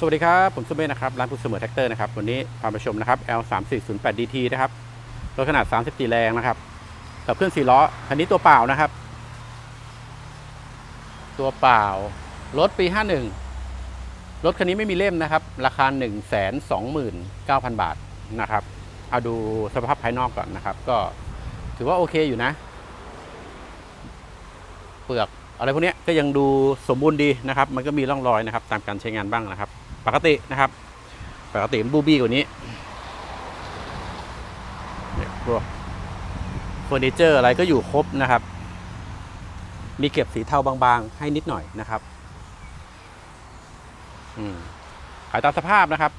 สวัสดีครับ ผมสุเมธนะครับ ร้านพุทธเสมอแท็กเตอร์นะครับ วันนี้พามาชมนะครับ L 3 4 0 8 DT นะครับ รถขนาด 34 แรงนะครับกับเครื่อง4ล้อ คันนี้ตัวเปล่านะครับ ตัวเปล่า รถปี 51 รถคันนี้ไม่มีเล่มนะครับ ราคา 1 2 9 0 0 0 บาทนะครับ เอาดูสภาพภายนอกก่อนนะครับ ก็ถือว่าโอเคอยู่นะ เปลือกอะไรพวกนี้ก็ยังดูสมบูรณ์ดีนะครับ มันก็มีร่องรอยนะครับ ตามการใช้งานบ้างนะครับ ปกตินะครับ ปกติมันบูบี้กว่านี้เนี่ยพวกเฟอร์นิเจอร์อะไรก็อยู่ครบนะครับ มีเก็บสีเทาบางๆ ให้นิดหน่อยนะครับอืมขายตามสภาพนะครับ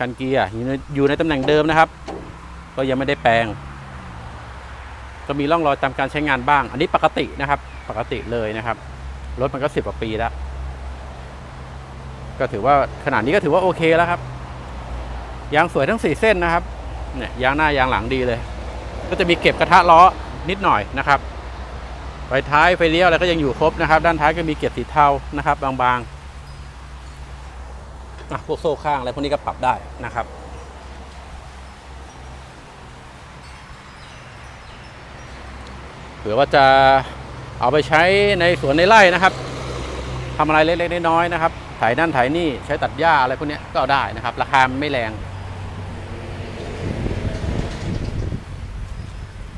กันเกียร์อยู่ในตำแหน่งเดิมนะครับ ก็ยังไม่ได้แปลง ก็มีร่องรอยตามการใช้งานบ้าง อันนี้ปกตินะครับ ปกติเลยนะครับ รถมันก็สิบกว่าปีแล้ว ก็ถือว่าขนาดนี้ก็ถือว่าโอเคแล้วครับ ยางสวยทั้งสี่เส้นนะครับ เนี่ยยางหน้ายางหลังดีเลย ก็จะมีเก็บกระทะล้อนิดหน่อยนะครับไฟท้ายไฟเลี้ยวอะไรก็ยังอยู่ครบนะครับ ด้านท้ายก็มีเก็บสีเทานะครับ บางๆอพวกโซ่ข้างอะไรพวกนี้ก็ปรับได้นะครับเผื่อว่าจะเอาไปใช้ในสวนในไร่นะครับทำอะไรเล็กๆน้อยๆนะครับ ถ่ายนั่นถ่ายนี่ใช้ตัดหญ้าอะไรพวกนี้ก็ได้นะครับ ราคามไม่แรง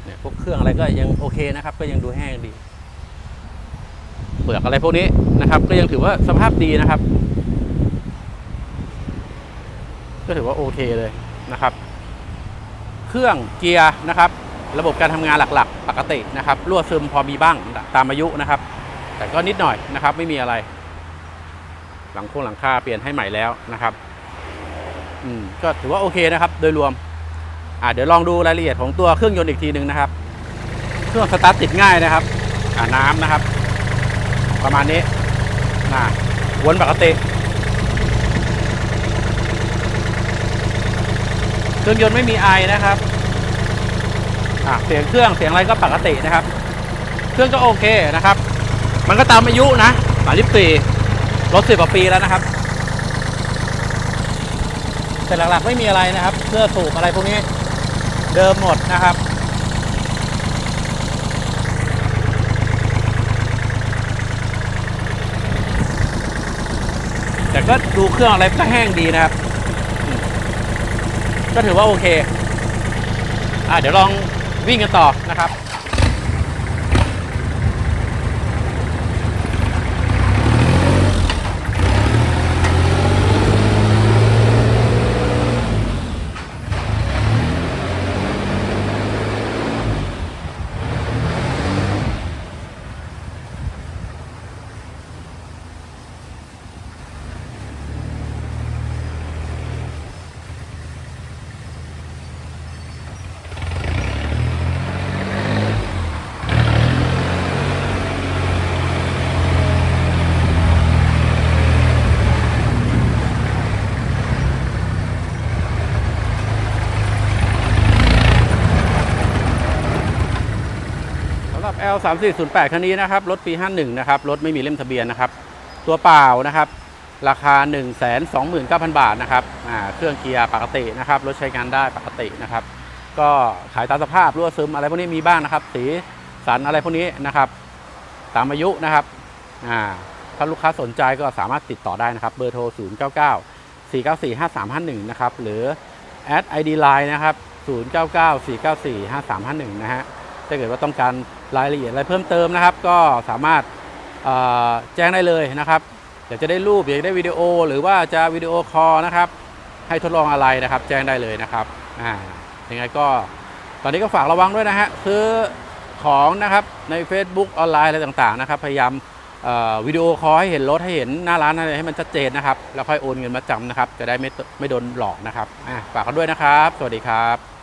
เนี่ยพวกเครื่องอะไรก็ยังโอเคนะครับ ก็ยังดูแห้งดี เปลือกอะไรพวกนี้นะครับ ก็ยังถือว่าสภาพดีนะครับ ก็ถือว่าโอเคเลยนะครับ เครื่องเกียร์นะครับ ระบบการทำงานหลักๆ ปกตินะครับรั่วซึมพอมีบ้างตามอายุนะครับ แต่ก็นิดหน่อยนะครับ ไม่มีอะไร หลังโค้งหลังคาเปลี่ยนให้ใหม่แล้วนะครับอืมก็ถือว่าโอเคนะครับโดยรวมอ่าเดี๋ยวลองดูรายละเอียดของตัวเครื่องยนต์อีกทีหนึ่งนะครับ เครื่องสตาร์ทติดง่ายนะครับอ่าน้ำนะครับ ประมาณนี้นะวนปกติเครื่องยนต์ไม่มีไอนะครับอะเสียงเครื่องเสียงอะไรก็ปกตินะครับ เครื่องก็โอเคนะครับ มันก็ตามอายุนะสามสิบสี่ รถสิบกว่าปีแล้วนะครับ แต่หลักๆไม่มีอะไรนะครับเครื่องสูบอะไรพวกนี้เดิมหมดนะครับ แต่ก็ดูเครื่องอะไรก็แห้งดีนะครับ ก็ถือว่าโอเค อะเดี๋ยวลองวิ่งกันต่อนะครับ L 3 4 0 8คันนี้นะครับ รถปี 51 นะครับ รถไม่มีเล่มทะเบียนนะครับ ตัวเปล่านะครับ ราคา 1 2 9 0 0 0 บาทนะครับเครื่องเกียร์ปกตินะครับ รถใช้งานได้ปกตินะครับ ก็ขายตามสภาพรั่วซึมอะไรพวกนี้มีบ้างนะครับ สีสันอะไรพวกนี้นะครับ ตามอายุนะครับถ้าลูกค้าสนใจก็สามารถติดต่อได้นะครับ เบอร์โทร 0 9 9 4 9 4 5 3 5 1 นะครับ หรือแอด ID Line นะครับ 0 9 9 4 9 4 5 3 5 1 นะฮะถ้าเกิดว่าต้องการ รายละเอียดอะไรเพิ่มเติมนะครับ ก็สามารถแจ้งได้เลยนะครับอยากจะได้รูปอยากจะได้วิดีโอ หรือว่าจะวิดีโอคอลนะครับ ให้ทดลองอะไรนะครับ แจ้งได้เลยนะครับอ่ายังไงก็ตอนนี้ก็ฝากระวังด้วยนะฮะซื้อของนะครับใน Facebook ออนไลน์อะไรต่างๆนะครับ พยายามวิดีโอคอลให้เห็นรถให้เห็นหน้าร้านอะไรให้มันชัดเจนนะครับ แล้วค่อยโอนเงินมาจำนะครับ จะได้ไม่ไม่โดนหลอกนะครับอะฝากกันด้วยนะครับ สวัสดีครับ